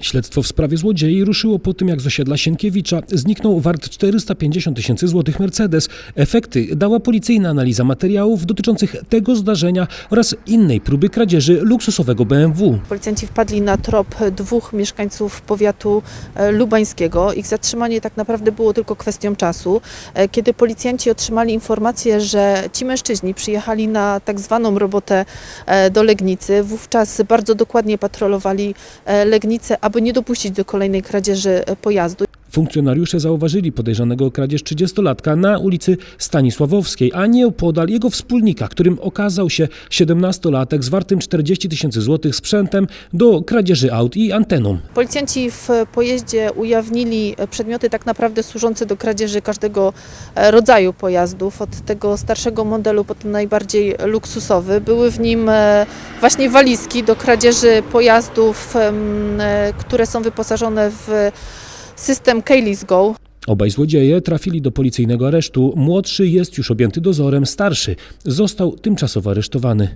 Śledztwo w sprawie złodziei ruszyło po tym, jak z osiedla Sienkiewicza zniknął wart 450 tysięcy złotych Mercedes. Efekty dała policyjna analiza materiałów dotyczących tego zdarzenia oraz innej próby kradzieży luksusowego BMW. Policjanci wpadli na trop dwóch mieszkańców powiatu e, lubańskiego. Ich zatrzymanie tak naprawdę było tylko kwestią czasu. E, Kiedy policjanci otrzymali informację, że ci mężczyźni przyjechali na tak zwaną robotę e, do Legnicy, wówczas bardzo dokładnie patrolowali Legnicę, aby nie dopuścić do kolejnej kradzieży e, pojazdu. Funkcjonariusze zauważyli podejrzanego o kradzież 30-latka na ulicy Stanisławowskiej, a nie opodal jego wspólnika, którym okazał się 17-latek z wartym 40 tysięcy złotych sprzętem do kradzieży aut i anteną. Policjanci w pojeździe ujawnili przedmioty tak naprawdę służące do kradzieży każdego e, rodzaju pojazdów, od tego starszego modelu po ten najbardziej luksusowy. Były w nim e, właśnie walizki do kradzieży pojazdów, e, które są wyposażone w system Kaylis Go. Obaj złodzieje trafili do policyjnego aresztu. Młodszy jest już objęty dozorem, starszy został tymczasowo aresztowany.